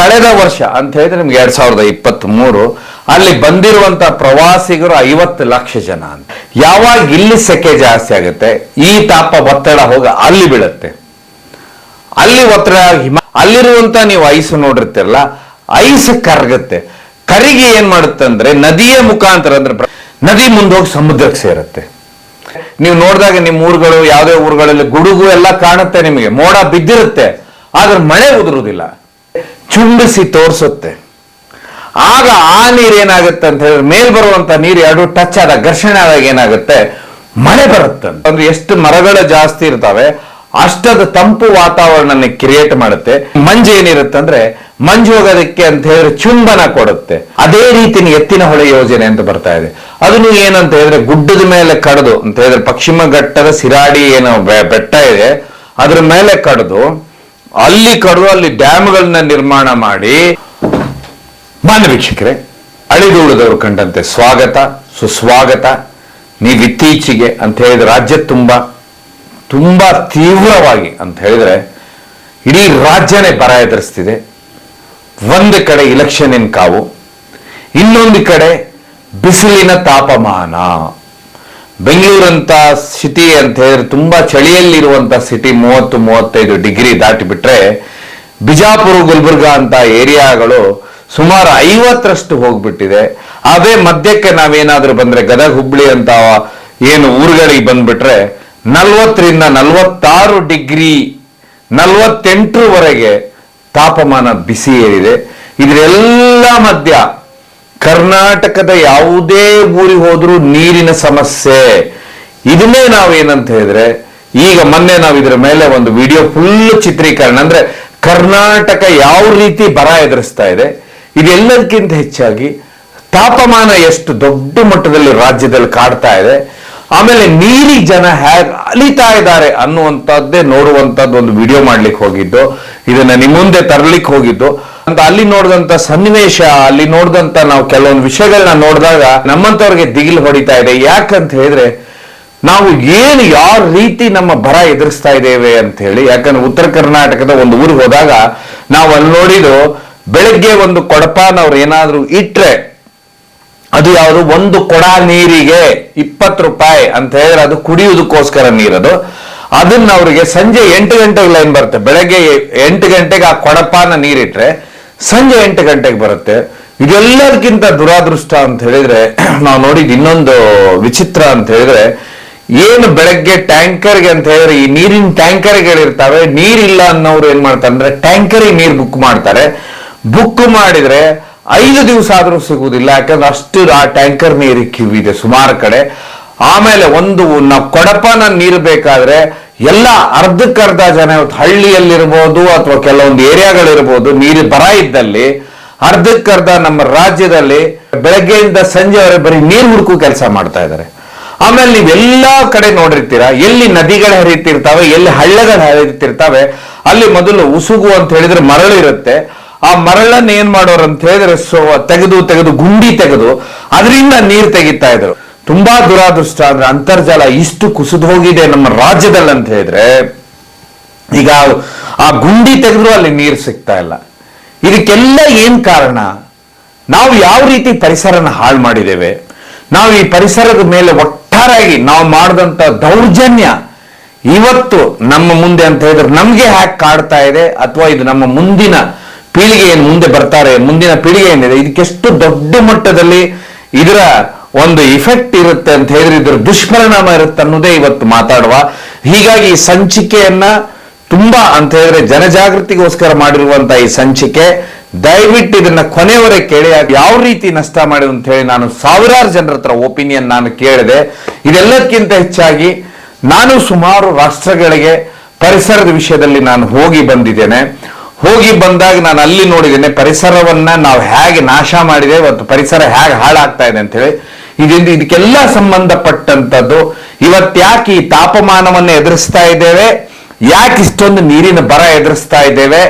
ಕಳೆದ ವರ್ಷ ಅಂತ ಹೇಳಿದ್ರೆ ನಿಮ್ಗೆ ಎರಡ್ ಸಾವಿರದ ಇಪ್ಪತ್ತ್ ಮೂರು ಅಲ್ಲಿ ಬಂದಿರುವಂತ ಪ್ರವಾಸಿಗರು ಐವತ್ತು ಲಕ್ಷ ಜನ ಅಂತ. ಯಾವಾಗ ಇಲ್ಲಿ ಸೆಕೆ ಜಾಸ್ತಿ ಆಗುತ್ತೆ? ಈ ತಾಪ ಒತ್ತಡ ಹೋಗ ಅಲ್ಲಿ ಬೀಳುತ್ತೆ. ಅಲ್ಲಿ ಒತ್ತಡ ಹಿಮ ಅಲ್ಲಿರುವಂತ ನೀವು ಐಸ್ ನೋಡಿರ್ತಿರಲ್ಲ, ಐಸ್ ಕರಗುತ್ತೆ. ಕರಿಗೆ ಏನ್ ಮಾಡುತ್ತೆ ಅಂದ್ರೆ ನದಿಯ ಮುಖಾಂತರ ಅಂದ್ರೆ ನದಿ ಮುಂದೋಗಿ ಸಮುದ್ರಕ್ಕೆ ಸೇರುತ್ತೆ. ನೀವು ನೋಡಿದಾಗ ನಿಮ್ಮ ಊರುಗಳು, ಯಾವುದೇ ಊರುಗಳಲ್ಲಿ ಗುಡುಗು ಎಲ್ಲ ಕಾಣುತ್ತೆ ನಿಮಗೆ. ಮೋಡ ಬಿದ್ದಿರುತ್ತೆ, ಆದ್ರೆ ಮಳೆ ಉದುರುದಿಲ್ಲ. ಚುಂಬಿಸಿ ತೋರಿಸುತ್ತೆ. ಆಗ ಆ ನೀರು ಏನಾಗುತ್ತೆ ಅಂತ ಹೇಳಿದ್ರೆ ಮೇಲ್ ಬರುವಂತ ನೀರು ಎರಡು ಟಚ್ ಆದಾಗ ಘರ್ಷಣೆ ಆದಾಗ ಏನಾಗುತ್ತೆ? ಮಳೆ ಬರುತ್ತೆ. ಅಂದ್ರೆ ಎಷ್ಟು ಮರಗಳು ಜಾಸ್ತಿ ಇರ್ತವೆ, ಅಷ್ಟದ ತಂಪು ವಾತಾವರಣ ಕ್ರಿಯೇಟ್ ಮಾಡುತ್ತೆ. ಮಂಜು ಏನಿರುತ್ತೆ ಅಂದ್ರೆ, ಮಂಜು ಹೋಗೋದಕ್ಕೆ ಅಂತ ಹೇಳಿದ್ರೆ ಚುಂಬನ ಕೊಡುತ್ತೆ. ಅದೇ ರೀತಿ ಎತ್ತಿನ ಹೊಳೆ ಯೋಜನೆ ಅಂತ ಬರ್ತಾ ಇದೆ. ಅದನ್ನು ಏನಂತ ಹೇಳಿದ್ರೆ ಗುಡ್ಡದ ಮೇಲೆ ಕಡ್ದು, ಅಂತ ಹೇಳಿದ್ರೆ ಪಶ್ಚಿಮ ಘಟ್ಟದ ಸಿರಾಡಿ ಏನೋ ಬೆಟ್ಟ ಇದೆ, ಅದ್ರ ಮೇಲೆ ಕಡ್ದು ಅಲ್ಲಿ ಕಡು ಅಲ್ಲಿ ಡ್ಯಾಮ್ಗಳನ್ನ ನಿರ್ಮಾಣ ಮಾಡಿ. ಮಾನ್ಯ ವೀಕ್ಷಕರೇ, ಅಳಿದುಳಿದವರು ಕಂಡಂತೆ ಸ್ವಾಗತ, ಸುಸ್ವಾಗತ. ನೀವು ಇತ್ತೀಚೆಗೆ ಅಂತ ಹೇಳಿದ್ರೆ ರಾಜ್ಯ ತುಂಬ, ತುಂಬಾ ತೀವ್ರವಾಗಿ ಅಂತ ಹೇಳಿದ್ರೆ ಇಡೀ ರಾಜ್ಯನೇ ಬರ ಎದುರಿಸ್ತಿದೆ. ಒಂದು ಕಡೆ ಇಲೆಕ್ಷನ್ನಿನ ಕಾವು, ಇನ್ನೊಂದು ಕಡೆ ಬಿಸಿಲಿನ ತಾಪಮಾನ. ಬೆಂಗಳೂರಂತ ಸಿಟಿ ಅಂತ ಹೇಳಿದ್ರೆ ತುಂಬಾ ಚಳಿಯಲ್ಲಿರುವಂತ ಸಿಟಿ ಮೂವತ್ತು, ಮೂವತ್ತೈದು ಡಿಗ್ರಿ ದಾಟಿ ಬಿಟ್ರೆ ಬಿಜಾಪುರ, ಗುಲ್ಬರ್ಗ ಅಂತ ಏರಿಯಾಗಳು ಸುಮಾರು ಐವತ್ತರಷ್ಟು ಹೋಗ್ಬಿಟ್ಟಿದೆ. ಅದೇ ಮಧ್ಯಕ್ಕೆ ನಾವೇನಾದ್ರೂ ಬಂದ್ರೆ ಗದಗ ಹುಬ್ಳಿ ಅಂತ ಏನು ಊರುಗಳಿಗೆ ಬಂದ್ಬಿಟ್ರೆ ನಲ್ವತ್ತರಿಂದ ನಲ್ವತ್ತಾರು ಡಿಗ್ರಿ, ನಲ್ವತ್ತೆಂಟರವರೆಗೆ ತಾಪಮಾನ ಬಿಸಿ ಏರಿದೆ. ಇದರೆಲ್ಲ ಮಧ್ಯ ಕರ್ನಾಟಕದ ಯಾವುದೇ ಊರಿಗೆ ಹೋದ್ರೂ ನೀರಿನ ಸಮಸ್ಯೆ. ಇದನ್ನೇ ನಾವು ಏನಂತ ಹೇಳಿದ್ರೆ, ಈಗ ಮೊನ್ನೆ ನಾವು ಇದರ ಮೇಲೆ ಒಂದು ವಿಡಿಯೋ ಫುಲ್ ಚಿತ್ರೀಕರಣ, ಅಂದ್ರೆ ಕರ್ನಾಟಕ ಯಾವ ರೀತಿ ಬರ ಎದುರಿಸ್ತಾ ಇದೆ, ಇದೆಲ್ಲದಕ್ಕಿಂತ ಹೆಚ್ಚಾಗಿ ತಾಪಮಾನ ಎಷ್ಟು ದೊಡ್ಡ ಮಟ್ಟದಲ್ಲಿ ರಾಜ್ಯದಲ್ಲಿ ಕಾಡ್ತಾ ಇದೆ, ಆಮೇಲೆ ನೀರಿ ಜನ ಹೇಗೆ ಅಲಿತಾ ಇದ್ದಾರೆ ಅನ್ನುವಂಥದ್ದೇ ನೋಡುವಂಥದ್ದು ಒಂದು ವಿಡಿಯೋ ಮಾಡ್ಲಿಕ್ಕೆ ಹೋಗಿದ್ದು, ಇದನ್ನ ನಿಮ್ಮ ಮುಂದೆ ತರಲಿಕ್ಕೆ ಹೋಗಿದ್ದು ಅಂತ ಅಲ್ಲಿ ನೋಡಿದಂತ ಸನ್ನಿವೇಶ, ಅಲ್ಲಿ ನೋಡಿದಂತ ನಾವು ಕೆಲವೊಂದು ವಿಷಯಗಳನ್ನ ನೋಡಿದಾಗ ನಮ್ಮಂತವ್ರಿಗೆ ದಿಗಿಲು ಹೊಡಿತಾ ಇದೆ. ಯಾಕಂತ ಹೇಳಿದ್ರೆ, ನಾವು ಏನು, ಯಾವ ರೀತಿ ನಮ್ಮ ಬರ ಎದುರಿಸ್ತಾ ಇದ್ದೇವೆ ಅಂತ ಹೇಳಿ, ಯಾಕಂದ್ರೆ ಉತ್ತರ ಕರ್ನಾಟಕದ ಒಂದು ಊರಿಗೆ ಹೋದಾಗ ನಾವು ಅಲ್ಲಿ ನೋಡಿದ್ದು, ಬೆಳಗ್ಗೆ ಒಂದು ಕೊಡಪಾನವ್ರು ಏನಾದ್ರೂ ಇಟ್ರೆ, ಅದು ಯಾವುದು, ಒಂದು ಕೊಡ ನೀರಿಗೆ ಇಪ್ಪತ್ತು ರೂಪಾಯಿ ಅಂತ ಹೇಳಿದ್ರೆ ಅದು ಕುಡಿಯುವುದಕ್ಕೋಸ್ಕರ ನೀರದು ಅದನ್ನ ಅವರಿಗೆ ಸಂಜೆ ಎಂಟು ಗಂಟೆಗೆ ಲೈನ್ ಬರುತ್ತೆ. ಬೆಳಗ್ಗೆ ಎಂಟು ಗಂಟೆಗೆ ಆ ಕೊಡಪಾನ ನೀರಿಟ್ರೆ ಸಂಜೆ ಎಂಟು ಗಂಟೆಗೆ ಬರುತ್ತೆ. ಇದೆಲ್ಲದಕ್ಕಿಂತ ದುರಾದೃಷ್ಟ ಅಂತ ಹೇಳಿದ್ರೆ, ನಾವು ನೋಡಿದ ಇನ್ನೊಂದು ವಿಚಿತ್ರ ಅಂತ ಹೇಳಿದ್ರೆ, ಏನು ಬೆಳಗ್ಗೆ ಟ್ಯಾಂಕರ್ಗೆ ಅಂತ ಹೇಳಿದ್ರೆ, ಈ ನೀರಿನ ಟ್ಯಾಂಕರ್ಗಳಿರ್ತಾವೆ, ನೀರಿಲ್ಲ ಅನ್ನೋರು ಏನ್ ಮಾಡ್ತಾರೆ ಅಂದ್ರೆ, ಟ್ಯಾಂಕರಿಗೆ ನೀರು ಬುಕ್ ಮಾಡ್ತಾರೆ. ಬುಕ್ ಮಾಡಿದ್ರೆ ಐದು ದಿವಸ ಆದ್ರೂ ಸಿಗುವುದಿಲ್ಲ, ಯಾಕಂದ್ರೆ ಅಷ್ಟು ಆ ಟ್ಯಾಂಕರ್ ನೀರು ಕಿವಿದೆ ಸುಮಾರು ಕಡೆ. ಆಮೇಲೆ ಒಂದು, ನಾವು ಕೊಡಪನ ನೀರು ಬೇಕಾದ್ರೆ ಎಲ್ಲ ಅರ್ಧಕ್ಕರ್ಧ ಜನ ಇವತ್ತು ಹಳ್ಳಿಯಲ್ಲಿರ್ಬೋದು ಅಥವಾ ಕೆಲವೊಂದು ಏರಿಯಾಗಳಿರ್ಬೋದು ನೀರು ಬರ ಇದ್ದಲ್ಲಿ ಅರ್ಧಕ್ಕರ್ಧ ನಮ್ಮ ರಾಜ್ಯದಲ್ಲಿ ಬೆಳಗ್ಗೆಯಿಂದ ಸಂಜೆವರೆಗೆ ಬರೀ ನೀರು ಹುಡುಕು ಕೆಲಸ ಮಾಡ್ತಾ ಇದ್ದಾರೆ. ಆಮೇಲೆ ನೀವೆಲ್ಲ ಕಡೆ ನೋಡಿರ್ತೀರಾ, ಎಲ್ಲಿ ನದಿಗಳು ಹರಿತಿರ್ತಾವೆ, ಎಲ್ಲಿ ಹಳ್ಳಗಳು ಹರಿತಿರ್ತಾವೆ, ಅಲ್ಲಿ ಮೊದಲು ಉಸುಗು ಅಂತ ಹೇಳಿದ್ರೆ ಮರಳು ಇರುತ್ತೆ. ಆ ಮರಳನ್ನ ಏನ್ ಮಾಡೋರು ಅಂತ ಹೇಳಿದ್ರೆ ಸೊ, ತೆಗೆದು ತೆಗೆದು, ಗುಂಡಿ ತೆಗೆದು, ಅದರಿಂದ ನೀರು ತೆಗಿತಾ ಇದ್ರು. ತುಂಬಾ ದುರಾದೃಷ್ಟ ಅಂದ್ರೆ ಅಂತರ್ಜಲ ಇಷ್ಟು ಕುಸಿದು ಹೋಗಿದೆ ನಮ್ಮ ರಾಜ್ಯದಲ್ಲಿ ಅಂತ ಹೇಳಿದ್ರೆ, ಈಗ ಆ ಗುಂಡಿ ತೆಗೆದ್ರು ಅಲ್ಲಿ ನೀರು ಸಿಗ್ತಾ ಇಲ್ಲ. ಇದಕ್ಕೆಲ್ಲ ಏನ್ ಕಾರಣ? ನಾವು ಯಾವ ರೀತಿ ಪರಿಸರನ ಹಾಳು ಮಾಡಿದ್ದೇವೆ? ನಾವು ಈ ಪರಿಸರದ ಮೇಲೆ ಒಟ್ಟಾರೆಯಾಗಿ ನಾವು ಮಾಡಿದಂತ ದೌರ್ಜನ್ಯ ಇವತ್ತು ನಮ್ಮ ಮುಂದೆ ಅಂತ ಹೇಳಿದ್ರೆ ನಮ್ಗೆ ಹ್ಯಾಕ್ ಕಾಡ್ತಾ ಇದೆ, ಅಥವಾ ಇದು ನಮ್ಮ ಮುಂದಿನ ಪೀಳಿಗೆ ಏನು ಮುಂದೆ ಬರ್ತಾರೆ, ಮುಂದಿನ ಪೀಳಿಗೆ ಏನಿದೆ ಇದಕ್ಕೆಷ್ಟು ದೊಡ್ಡ ಮಟ್ಟದಲ್ಲಿ ಇದರ ಒಂದು ಇಫೆಕ್ಟ್ ಇರುತ್ತೆ ಅಂತ ಹೇಳಿದ್ರೆ ಇದರ ದುಷ್ಪರಿಣಾಮ ಇರುತ್ತೆ ಅನ್ನೋದೇ ಇವತ್ತು ಮಾತಾಡುವ. ಹೀಗಾಗಿ ಈ ಸಂಚಿಕೆಯನ್ನ ತುಂಬಾ ಅಂತ ಹೇಳಿದ್ರೆ ಜನಜಾಗೃತಿಗೋಸ್ಕರ ಮಾಡಿರುವಂತ ಈ ಸಂಚಿಕೆ, ದಯವಿಟ್ಟು ಇದನ್ನ ಕೊನೆಯವರೆಗೆ ಕೇಳಿ ಯಾವ ರೀತಿ ನಷ್ಟ ಮಾಡಿದ್ರು ಅಂತ ಹೇಳಿ ನಾನು ಸಾವಿರಾರು ಜನರ ಹತ್ರ ಒಪಿನಿಯನ್ ನಾನು ಕೇಳಿದೆ. ಇದೆಲ್ಲಕ್ಕಿಂತ ಹೆಚ್ಚಾಗಿ ನಾನು ಸುಮಾರು ರಾಷ್ಟ್ರಗಳಿಗೆ ಪರಿಸರದ ವಿಷಯದಲ್ಲಿ ನಾನು ಹೋಗಿ ಬಂದಿದ್ದೇನೆ. ಹೋಗಿ ಬಂದಾಗ ನಾನು ಅಲ್ಲಿ ನೋಡಿದ್ದೇನೆ, ಪರಿಸರವನ್ನ ನಾವು ಹೇಗೆ ನಾಶ ಮಾಡಿದೆ, ಮತ್ತು ಪರಿಸರ ಹೇಗೆ ಹಾಳಾಗ್ತಾ ಇದೆ ಅಂತ ಹೇಳಿ. ಇದರಿಂದ ಇದಕ್ಕೆಲ್ಲ ಸಂಬಂಧಪಟ್ಟಂತದ್ದು ಇವತ್ತ್ಯಾಕೆ ಈ ತಾಪಮಾನವನ್ನು ಎದುರಿಸ್ತಾ ಇದ್ದೇವೆ. ಯಾಕೆ ಇಷ್ಟೊಂದು ನೀರಿನ ಬರ ಎದುರಿಸ್ತಾ ಇದ್ದೇವೆ.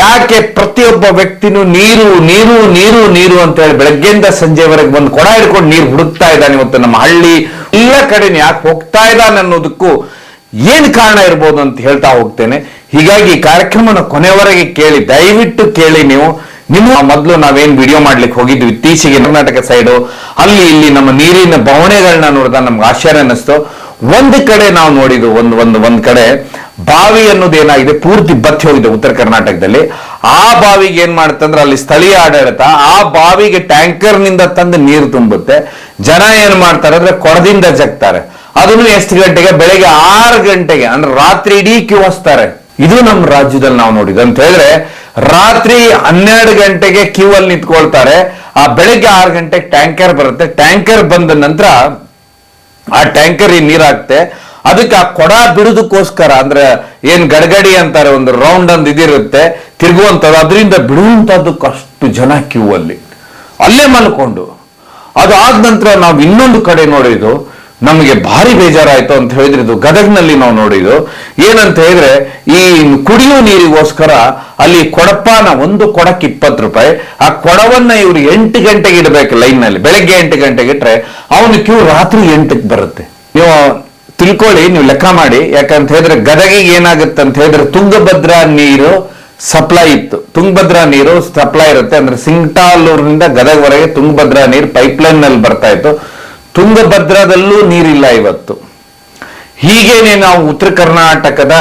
ಯಾಕೆ ಪ್ರತಿಯೊಬ್ಬ ವ್ಯಕ್ತಿನೂ ನೀರು ನೀರು ನೀರು ನೀರು ಅಂತ ಹೇಳಿ ಬೆಳಗ್ಗೆಯಿಂದ ಸಂಜೆವರೆಗೆ ಬಂದು ಕೊಡ ಹಿಡ್ಕೊಂಡು ನೀರು ಹುಡುಕ್ತಾ ಇದ್ದಾನೆ ಇವತ್ತು ನಮ್ಮ ಹಳ್ಳಿ. ಎಲ್ಲ ಕಡೆ ಯಾಕೆ ಹೋಗ್ತಾ ಇದ್ದಾನೆ ಅನ್ನೋದಕ್ಕೂ ಏನ್ ಕಾರಣ ಇರ್ಬೋದು ಅಂತ ಹೇಳ್ತಾ ಹೋಗ್ತೇನೆ. ಹೀಗಾಗಿ ಕಾರ್ಯಕ್ರಮನ ಕೊನೆವರೆಗೆ ಕೇಳಿ, ದಯವಿಟ್ಟು ಕೇಳಿ ನೀವು. ನಿಮ್ಮ ಮೊದಲು ನಾವೇನ್ ವಿಡಿಯೋ ಮಾಡ್ಲಿಕ್ಕೆ ಹೋಗಿದ್ವಿ, ಇತ್ತೀಚೆಗೆ ಕರ್ನಾಟಕ ಸೈಡು ಅಲ್ಲಿ ಇಲ್ಲಿ ನಮ್ಮ ನೀರಿನ ಬವಣೆಗಳನ್ನ ನೋಡಿದ ನಮ್ಗೆ ಆಶ್ಚರ್ಯ ಅನ್ನಿಸ್ತು. ಒಂದು ಕಡೆ ನಾವು ನೋಡಿದ್ದು, ಒಂದು ಒಂದು, ಒಂದ್ ಕಡೆ ಬಾವಿ ಅನ್ನೋದು ಏನಾಗಿದೆ, ಪೂರ್ತಿ ಬತ್ತಿ ಹೋಗಿದೆ ಉತ್ತರ ಕರ್ನಾಟಕದಲ್ಲಿ. ಆ ಬಾವಿಗೆ ಏನ್ ಮಾಡುತ್ತಂದ್ರೆ ಅಲ್ಲಿ ಸ್ಥಳೀಯ ಆಡಳಿತ ಆ ಬಾವಿಗೆ ಟ್ಯಾಂಕರ್ನಿಂದ ತಂದು ನೀರು ತುಂಬುತ್ತೆ. ಜನ ಏನ್ ಮಾಡ್ತಾರೆ ಅಂದ್ರೆ ಕೊಡದಿಂದ ಜಗ್ತಾರೆ. ಅದನ್ನು ಎಷ್ಟು ಗಂಟೆಗೆ? ಬೆಳಗ್ಗೆ ಆರು ಗಂಟೆಗೆ, ಅಂದ್ರೆ ರಾತ್ರಿ ಇಡೀ ಕ್ಯೂ ಹಚ್ತಾರೆ. ಇದು ನಮ್ಮ ರಾಜ್ಯದಲ್ಲಿ ನಾವು ನೋಡಿದ್ದು. ಅಂತ ಹೇಳಿದ್ರೆ, ರಾತ್ರಿ ಹನ್ನೆರಡು ಗಂಟೆಗೆ ಕ್ಯೂ ಅಲ್ಲಿ ನಿಂತ್ಕೊಳ್ತಾರೆ. ಆ ಬೆಳಗ್ಗೆ ಆರು ಗಂಟೆಗೆ ಟ್ಯಾಂಕರ್ ಬರುತ್ತೆ. ಟ್ಯಾಂಕರ್ ಬಂದ ನಂತರ ಆ ಟ್ಯಾಂಕರ್ ನೀರ್ ಹಾಕ್ತೆ ಅದಕ್ಕೆ ಆ ಕೊಡ ಬಿಡುದಕ್ಕೋಸ್ಕರ ಅಂದ್ರೆ ಏನ್ ಗಡಗಡಿ ಅಂತಾರೆ, ಒಂದು ರೌಂಡ್ ಒಂದು ಇದಿರುತ್ತೆ, ತಿರುಗುವಂಥದ್ದು, ಅದರಿಂದ ಬಿಡುವಂಥದ್ದಕ್ಕೆ ಅಷ್ಟು ಜನ ಕ್ಯೂ ಅಲ್ಲಿ. ಅಲ್ಲೇ ಮಲ್ಕೊಂಡು. ಅದು ಆದ ನಂತರ ನಾವು ಇನ್ನೊಂದು ಕಡೆ ನೋಡಿದ್ದು ನಮಗೆ ಭಾರಿ ಬೇಜಾರಾಯ್ತು ಅಂತ ಹೇಳಿದ್ರೆ ಇದು ಗದಗ್ನಲ್ಲಿ ನಾವು ನೋಡಿದ್ದು. ಏನಂತ ಹೇಳಿದ್ರೆ, ಈ ಕುಡಿಯುವ ನೀರಿಗೋಸ್ಕರ ಅಲ್ಲಿ ಕೊಡಪಾನ ಒಂದು ಕೊಡಕ್ಕೆ ಇಪ್ಪತ್ತು ರೂಪಾಯಿ. ಆ ಕೊಡವನ್ನ ಇವ್ರು ಎಂಟು ಗಂಟೆಗೆ ಇಡಬೇಕು ಲೈನ್ನಲ್ಲಿ ಬೆಳಗ್ಗೆ ಎಂಟು ಗಂಟೆಗೆ ಇಟ್ರೆ ಅವನು ಕ್ಯೂ ರಾತ್ರಿ ಎಂಟಕ್ಕೆ ಬರುತ್ತೆ. ನೀವು ತಿಳ್ಕೊಳ್ಳಿ, ನೀವು ಲೆಕ್ಕ ಮಾಡಿ. ಯಾಕಂತ ಹೇಳಿದ್ರೆ ಗದಗಿಗೆ ಏನಾಗುತ್ತೆ ಅಂತ ಹೇಳಿದ್ರೆ ತುಂಗಭದ್ರಾ ನೀರು ಸಪ್ಲೈ ಇತ್ತು. ತುಂಗಭದ್ರಾ ನೀರು ಸಪ್ಲೈ ಇರುತ್ತೆ. ಅಂದ್ರೆ ಸಿಂಗ್ಟಾಲೂರಿನಿಂದ ಗದಗವರೆಗೆ ತುಂಗಭದ್ರಾ ನೀರು ಪೈಪ್ಲೈನ್ನಲ್ಲಿ ಬರ್ತಾ ಇತ್ತು. ತುಂಗಭದ್ರಾದಲ್ಲೂ ನೀರಿಲ್ಲ ಇವತ್ತು. ಹೀಗೇನೆ ನಾವು ಉತ್ತರ ಕರ್ನಾಟಕದ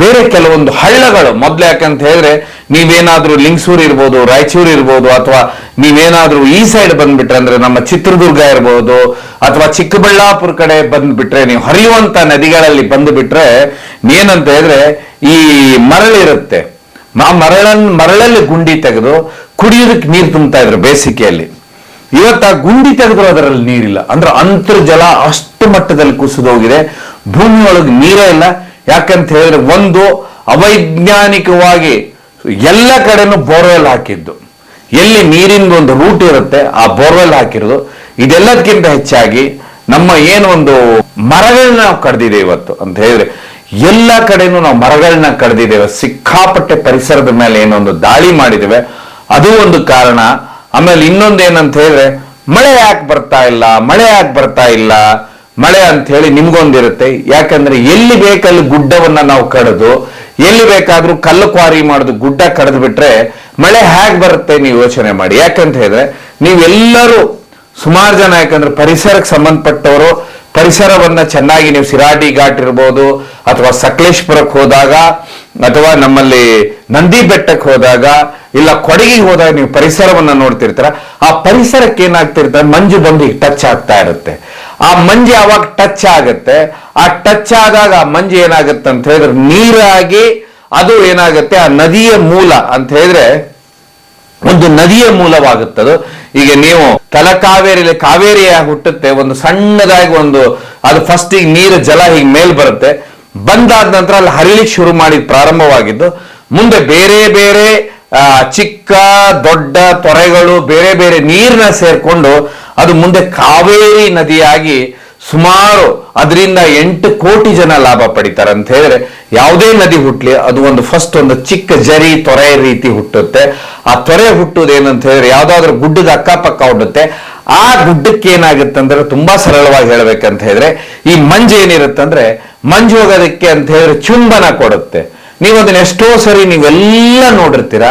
ಬೇರೆ ಕೆಲವೊಂದು ಹಳ್ಳಗಳು, ಮೊದ್ಲು ಯಾಕಂತ ಹೇಳಿದ್ರೆ ನೀವೇನಾದ್ರೂ ಲಿಂಗ್ಸೂರು ಇರ್ಬೋದು, ರಾಯಚೂರು ಇರ್ಬೋದು, ಅಥವಾ ನೀವೇನಾದ್ರೂ ಈ ಸೈಡ್ ಬಂದ್ಬಿಟ್ರೆ ಅಂದ್ರೆ ನಮ್ಮ ಚಿತ್ರದುರ್ಗ ಇರ್ಬೋದು, ಅಥವಾ ಚಿಕ್ಕಬಳ್ಳಾಪುರ ಕಡೆ ಬಂದ್ಬಿಟ್ರೆ ನೀವು ಹರಿಯುವಂತ ನದಿಗಳಲ್ಲಿ ಬಂದುಬಿಟ್ರೆ ಏನಂತ ಹೇಳಿದ್ರೆ ಈ ಮರಳಿರುತ್ತೆ ಆ ಮರಳನ್ ಮರಳಲ್ಲಿ ಗುಂಡಿ ತೆಗೆದು ಕುಡಿಯೋದಕ್ಕೆ ನೀರು ತುಂಬ್ತಾ ಇದ್ರು ಬೇಸಿಗೆಯಲ್ಲಿ. ಇವತ್ತು ಆ ಗುಂಡಿ ತೆಗೆದ್ರು ಅದರಲ್ಲಿ ನೀರಿಲ್ಲ. ಅಂದ್ರೆ ಅಂತರ್ಜಲ ಅಷ್ಟು ಮಟ್ಟದಲ್ಲಿ ಕುಸಿದೋಗಿದೆ ಒಳಗೆ ನೀರೇ ಇಲ್ಲ. ಯಾಕಂತ ಹೇಳಿದ್ರೆ ಒಂದು ಅವೈಜ್ಞಾನಿಕವಾಗಿ ಎಲ್ಲ ಕಡೆನೂ ಬೋರ್ವೆಲ್ ಹಾಕಿದ್ದು. ಎಲ್ಲಿ ನೀರಿನ ಒಂದು ರೂಟ್ ಇರುತ್ತೆ, ಆ ಬೋರ್ವೆಲ್ ಹಾಕಿರೋದು. ಇದೆಲ್ಲದಕ್ಕಿಂತ ಹೆಚ್ಚಾಗಿ ನಮ್ಮ ಏನು ಒಂದು ಮರಗಳನ್ನ ನಾವು ಕಡ್ದಿದ್ದೇವೆ ಇವತ್ತು ಅಂತ ಹೇಳಿದ್ರೆ, ಎಲ್ಲ ಕಡೆನೂ ನಾವು ಮರಗಳನ್ನ ಕಡ್ದಿದ್ದೇವೆ. ಸಿಕ್ಕಾಪಟ್ಟೆ ಪರಿಸರದ ಮೇಲೆ ಏನೊಂದು ದಾಳಿ ಮಾಡಿದ್ದೇವೆ. ಅದು ಒಂದು ಕಾರಣ. ಆಮೇಲೆ ಇನ್ನೊಂದು ಏನಂತ ಹೇಳಿದ್ರೆ, ಮಳೆ ಯಾಕೆ ಬರ್ತಾ ಇಲ್ಲ, ಮಳೆ ಯಾಕೆ ಬರ್ತಾ ಇಲ್ಲ, ಮಳೆ ಅಂತ ಹೇಳಿ ನಿಮ್ಗೊಂದಿರುತ್ತೆ. ಯಾಕಂದ್ರೆ ಎಲ್ಲಿ ಬೇಕಲ್ಲಿ ಗುಡ್ಡವನ್ನ ನಾವು ಕಡಿದು, ಎಲ್ಲಿ ಬೇಕಾದ್ರೂ ಕಲ್ಲು ಕ್ವಾರಿ ಮಾಡುದು ಗುಡ್ಡ ಕಡಿದು ಬಿಟ್ರೆ ಮಳೆ ಹೇಗೆ ಬರುತ್ತೆ ನೀವು ಯೋಚನೆ ಮಾಡಿ. ಯಾಕಂತ ಹೇಳಿದ್ರೆ, ನೀವೆಲ್ಲರೂ ಸುಮಾರು ಜನ ಯಾಕಂದ್ರೆ ಪರಿಸರಕ್ಕೆ ಸಂಬಂಧಪಟ್ಟವರು, ಪರಿಸರವನ್ನ ಚೆನ್ನಾಗಿ ನೀವು ಸಿರಾಡಿ ಘಾಟ್ ಇರ್ಬೋದು, ಅಥವಾ ಸಕಲೇಶ್ಪುರಕ್ಕೆ ಹೋದಾಗ, ಅಥವಾ ನಮ್ಮಲ್ಲಿ ನಂದಿ ಬೆಟ್ಟಕ್ಕೆ ಹೋದಾಗ ಇಲ್ಲ ಕೊಡಗಿಗೆ ಹೋದಾಗ ನೀವು ಪರಿಸರವನ್ನ ನೋಡ್ತಿರ್ತೀರ, ಆ ಪರಿಸರಕ್ಕೆ ಏನಾಗ್ತಿರ್ತ ಮಂಜು ಬಂದು ಟಚ್ ಆಗ್ತಾ ಇರುತ್ತೆ. ಆ ಮಂಜು ಯಾವಾಗ ಟಚ್ ಆಗುತ್ತೆ? ಆ ಟಚ್ ಆದಾಗ ಆ ಮಂಜು ಏನಾಗುತ್ತೆ ಅಂತ ಹೇಳಿದ್ರೆ ನೀರಾಗಿ ಅದು ಏನಾಗುತ್ತೆ? ಆ ನದಿಯ ಮೂಲ ಅಂತ ಹೇಳಿದ್ರೆ ಒಂದು ನದಿಯ ಮೂಲವಾಗುತ್ತದು ಈಗ ನೀವು ತಲಕಾವೇರಿಯಲ್ಲಿ ಕಾವೇರಿಯ ಹುಟ್ಟುತ್ತೆ, ಒಂದು ಸಣ್ಣದಾಗಿ ಒಂದು, ಅದು ಫಸ್ಟ್ ಈಗ ನೀರು ಜಲ ಹೀಗೆ ಮೇಲ್ ಬರುತ್ತೆ. ಬಂದಾದ ನಂತರ ಅಲ್ಲಿ ಹರಿಲಿಕ್ಕೆ ಶುರು ಮಾಡಿ ಪ್ರಾರಂಭವಾಗಿದ್ದು ಮುಂದೆ ಬೇರೆ ಬೇರೆ ಚಿಕ್ಕ, ದೊಡ್ಡ ತೊರೆಗಳು, ಬೇರೆ ಬೇರೆ ನೀರನ್ನ ಸೇರ್ಕೊಂಡು ಅದು ಮುಂದೆ ಕಾವೇರಿ ನದಿಯಾಗಿ ಸುಮಾರು ಅದರಿಂದ ಎಂಟು ಕೋಟಿ ಜನ ಲಾಭ ಪಡಿತಾರೆ ಅಂತ ಹೇಳಿದ್ರೆ ಯಾವುದೇ ನದಿ ಹುಟ್ಟಲಿ ಅದು ಒಂದು ಫಸ್ಟ್ ಒಂದು ಚಿಕ್ಕ ಜರಿ ತೊರೆ ರೀತಿ ಹುಟ್ಟುತ್ತೆ. ಆ ತೊರೆ ಹುಟ್ಟುವುದೇನಂತ ಹೇಳಿದ್ರೆ ಯಾವುದಾದ್ರೂ ಗುಡ್ಡದ ಅಕ್ಕಪಕ್ಕ ಹುಟ್ಟುತ್ತೆ. ಆ ಗುಡ್ಡಕ್ಕೆ ಏನಾಗುತ್ತೆ ಅಂದ್ರೆ ತುಂಬಾ ಸರಳವಾಗಿ ಹೇಳಬೇಕಂತ ಹೇಳಿದ್ರೆ ಈ ಮಂಜು ಏನಿರುತ್ತೆ ಅಂದ್ರೆ ಮಂಜು ಹೋಗೋದಕ್ಕೆ ಅಂತ ಹೇಳಿದ್ರೆ ಚುಂಬನ ಕೊಡುತ್ತೆ. ನೀವು ಅದನ್ನ ಎಷ್ಟೋ ಸರಿ ನೀವೆಲ್ಲ ನೋಡಿರ್ತೀರ,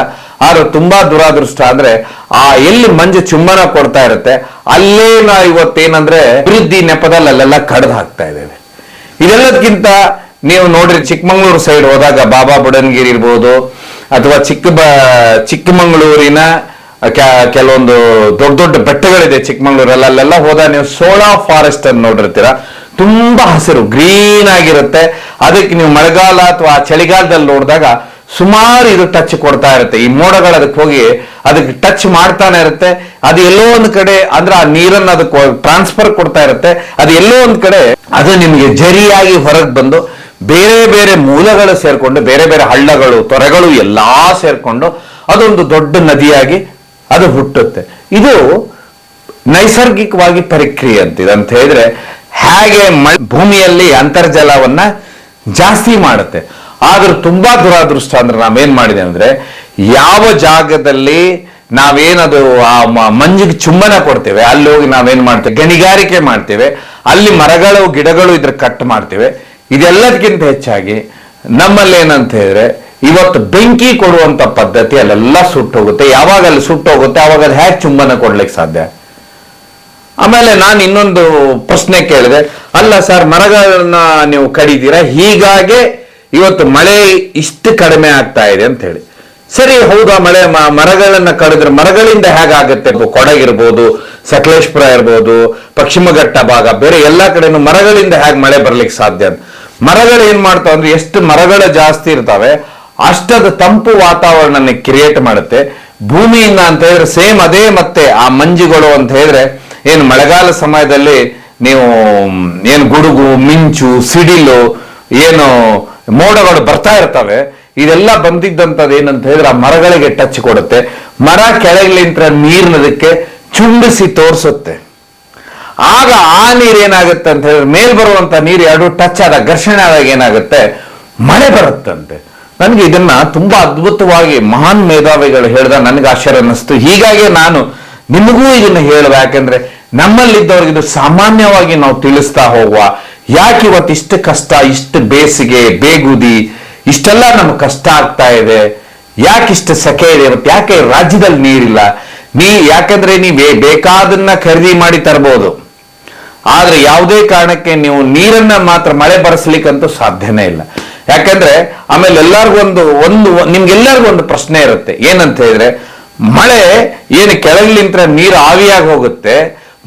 ಆದ್ರೆ ತುಂಬಾ ದುರಾದೃಷ್ಟ ಅಂದ್ರೆ ಆ ಎಲ್ಲಿ ಮಂಜು ಚುಂಬನ ಕೊಡ್ತಾ ಇರುತ್ತೆ, ಅಲ್ಲೇ ನಾ ಇವತ್ತೇನಂದ್ರೆ ಅಭಿವೃದ್ಧಿ ನೆಪದಲ್ಲಿ ಅಲ್ಲೆಲ್ಲ ಕಡ್ದು ಹಾಕ್ತಾ ಇದ್ದೇವೆ ಇದೆಲ್ಲದಕ್ಕಿಂತ ನೀವು ನೋಡ್ರಿ ಚಿಕ್ಕಮಂಗ್ಳೂರು ಸೈಡ್ ಹೋದಾಗ ಬಾಬಾ ಬುಡನ್ಗಿರಿ ಇರ್ಬೋದು, ಅಥವಾ ಚಿಕ್ಕ ಚಿಕ್ಕಮಂಗಳೂರಿನ ಕೆಲವೊಂದು ದೊಡ್ಡ ದೊಡ್ಡ ಬೆಟ್ಟಗಳಿದೆ ಚಿಕ್ಕಮಂಗ್ಳೂರಲ್ಲಿ, ಅಲ್ಲೆಲ್ಲ ಹೋದಾಗ ನೀವು ಸೋಳಾ ಫಾರೆಸ್ಟ್ ಅನ್ನು ನೋಡಿರ್ತೀರ. ತುಂಬಾ ಹಸಿರು ಗ್ರೀನ್ ಆಗಿರುತ್ತೆ. ಅದಕ್ಕೆ ನೀವು ಮಳೆಗಾಲ ಅಥವಾ ಚಳಿಗಾಲದಲ್ಲಿ ನೋಡಿದಾಗ ಸುಮಾರು ಇದು ಟಚ್ ಕೊಡ್ತಾ ಇರುತ್ತೆ. ಈ ಮೋಡಗಳು ಅದಕ್ಕೆ ಹೋಗಿ ಅದಕ್ಕೆ ಟಚ್ ಮಾಡ್ತಾನೆ ಇರುತ್ತೆ. ಅದು ಎಲ್ಲೋ ಒಂದು ಕಡೆ ಅಂದ್ರೆ ಆ ನೀರನ್ನು ಅದಕ್ಕೆ ಟ್ರಾನ್ಸ್ಫರ್ ಕೊಡ್ತಾ ಇರುತ್ತೆ. ಅದು ಎಲ್ಲೋ ಒಂದು ಕಡೆ ಅದು ನಿಮಗೆ ಜರಿಯಾಗಿ ಹೊರಗೆ ಬಂದು ಬೇರೆ ಬೇರೆ ಮೂಲಗಳು ಸೇರಿಕೊಂಡು, ಬೇರೆ ಬೇರೆ ಹಳ್ಳಗಳು, ತೊರೆಗಳು ಎಲ್ಲಾ ಸೇರಿಕೊಂಡು ಅದೊಂದು ದೊಡ್ಡ ನದಿಯಾಗಿ ಅದು ಹುಟ್ಟುತ್ತೆ. ಇದು ನೈಸರ್ಗಿಕವಾಗಿ ಪ್ರಕ್ರಿಯೆ ಅಂತ. ಹೇಳಿದ್ರೆ ಹೇಗೆ ಭೂಮಿಯಲ್ಲಿ ಅಂತರ್ಜಲವನ್ನ ಜಾಸ್ತಿ ಮಾಡುತ್ತೆ. ಆದ್ರೂ ತುಂಬಾ ದುರಾದೃಷ್ಟ ಅಂದ್ರೆ ನಾವೇನ್ ಮಾಡಿದೆ ಅಂದ್ರೆ ಯಾವ ಜಾಗದಲ್ಲಿ ನಾವೇನದು ಆ ಮಂಜಿಗೆ ಚುಂಬನ ಕೊಡ್ತೇವೆ ಅಲ್ಲಿ ಹೋಗಿ ನಾವೇನ್ ಮಾಡ್ತೇವೆ, ಗಣಿಗಾರಿಕೆ ಮಾಡ್ತೇವೆ, ಅಲ್ಲಿ ಮರಗಳು, ಗಿಡಗಳು ಇದ್ರ ಕಟ್ ಮಾಡ್ತೇವೆ. ಇದೆಲ್ಲದಕ್ಕಿಂತ ಹೆಚ್ಚಾಗಿ ನಮ್ಮಲ್ಲಿ ಏನಂತ ಹೇಳಿದ್ರೆ ಇವತ್ತು ಬೆಂಕಿ ಕೊಡುವಂತ ಪದ್ಧತಿ ಅಲ್ಲೆಲ್ಲ ಸುಟ್ಟೋಗುತ್ತೆ ಯಾವಾಗ ಅಲ್ಲಿ ಸುಟ್ಟೋಗುತ್ತೆ ಅವಾಗ ಅದು ಹೇಗೆ ಚುಂಬನ ಕೊಡ್ಲಿಕ್ಕೆ ಸಾಧ್ಯ? ಆಮೇಲೆ ನಾನು ಇನ್ನೊಂದು ಪ್ರಶ್ನೆ ಕೇಳಿದೆ. ಅಲ್ಲ ಸರ್, ಮರಗಳನ್ನ ನೀವು ಕಡಿದೀರಾ ಹೀಗಾಗಿ ಇವತ್ತು ಮಳೆ ಇಷ್ಟು ಕಡಿಮೆ ಆಗ್ತಾ ಇದೆ ಅಂತ ಹೇಳಿ. ಸರಿ, ಹೌದಾ, ಮಳೆ ಮರಗಳನ್ನ ಕಡಿದ್ರೆ ಮರಗಳಿಂದ ಹೇಗಾಗುತ್ತೆ? ಕೊಡಗಿರ್ಬೋದು ಸಕಲೇಶ್ಪುರ ಇರ್ಬೋದು ಪಶ್ಚಿಮ ಘಟ್ಟ ಭಾಗ, ಬೇರೆ ಎಲ್ಲಾ ಕಡೆನೂ ಮರಗಳಿಂದ ಹೇಗೆ ಮಳೆ ಬರ್ಲಿಕ್ಕೆ ಸಾಧ್ಯ ಅಂತ. ಮರಗಳು ಏನ್ ಮಾಡ್ತಾವ ಅಂದ್ರೆ ಎಷ್ಟು ಮರಗಳು ಜಾಸ್ತಿ ಇರ್ತಾವೆ, ಅಷ್ಟದ ತಂಪು ವಾತಾವರಣ ಕ್ರಿಯೇಟ್ ಮಾಡುತ್ತೆ. ಭೂಮಿಯಿಂದ ಅಂತ ಹೇಳಿದ್ರೆ ಸೇಮ್ ಅದೇ ಮತ್ತೆ ಆ ಮಂಜುಗಳು ಅಂತ ಹೇಳಿದ್ರೆ ಏನು ಮಳೆಗಾಲ ಸಮಯದಲ್ಲಿ ನೀವು ಏನು ಗುಡುಗು, ಮಿಂಚು, ಸಿಡಿಲು, ಏನು ಮೋಡಗಳು ಬರ್ತಾ ಇರ್ತವೆ, ಇದೆಲ್ಲ ಬಂದಿದ್ದಂಥದ್ದು ಏನಂತ ಹೇಳಿದ್ರೆ ಆ ಮರಗಳಿಗೆ ಟಚ್ ಕೊಡುತ್ತೆ. ಮರ ಕೆಳಗಿಲಿಂತ್ರ ನೀರಿನದಕ್ಕೆ ಚುಂಬಿಸಿ ತೋರಿಸುತ್ತೆ. ಆಗ ಆ ನೀರು ಏನಾಗುತ್ತೆ ಅಂತ ಹೇಳಿದ್ರೆ ಮೇಲ್ ಬರುವಂತ ನೀರು ಎರಡು ಟಚ್ ಆದಾಗ ಘರ್ಷಣೆ ಆದಾಗ ಏನಾಗುತ್ತೆ? ಮಳೆ ಬರುತ್ತಂತೆ. ನನಗೆ ಇದನ್ನ ತುಂಬಾ ಅದ್ಭುತವಾಗಿ ಮಹಾನ್ ಮೇಧಾವಿಗಳು ಹೇಳಿದ, ನನಗೆ ಆಶ್ಚರ್ಯ ಅನ್ನಿಸ್ತು. ಹೀಗಾಗಿ ನಾನು ನಿಮಗೂ ಇದನ್ನ ಹೇಳುವ, ಯಾಕಂದ್ರೆ ನಮ್ಮಲ್ಲಿದ್ದವ್ರಿಗೆ ಇದು ಸಾಮಾನ್ಯವಾಗಿ ನಾವು ತಿಳಿಸ್ತಾ ಹೋಗುವ, ಯಾಕೆ ಇವತ್ತು ಇಷ್ಟು ಕಷ್ಟ, ಇಷ್ಟು ಬೇಸಿಗೆ, ಬೇಗುದಿ, ಇಷ್ಟೆಲ್ಲ ನಮ್ಗೆ ಕಷ್ಟ ಆಗ್ತಾ ಇದೆ, ಯಾಕೆ ಇಷ್ಟು ಸೆಕೆ ಇದೆ, ಇವತ್ತು ಯಾಕೆ ರಾಜ್ಯದಲ್ಲಿ ನೀರಿಲ್ಲ? ನೀ, ಯಾಕಂದ್ರೆ ನೀವೇ ಬೇಕಾದನ್ನ ಖರೀದಿ ಮಾಡಿ ತರಬಹುದು ಆದ್ರೆ ಯಾವುದೇ ಕಾರಣಕ್ಕೆ ನೀವು ನೀರನ್ನ ಮಾತ್ರ ಮಳೆ ಬರೆಸ್ಲಿಕ್ಕಂತೂ ಸಾಧ್ಯನೇ ಇಲ್ಲ. ಯಾಕಂದ್ರೆ ಆಮೇಲೆ ಎಲ್ಲರಿಗೂ ಒಂದು ಒಂದು ನಿಮ್ಗೆಲ್ಲರಿಗೂ ಒಂದು ಪ್ರಶ್ನೆ ಇರುತ್ತೆ. ಏನಂತ ಹೇಳಿದ್ರೆ ಮಳೆ ಏನು ಕೆಳಗಿಲಿಂತ್ರ ನೀರು ಆವಿಯಾಗಿ ಹೋಗುತ್ತೆ,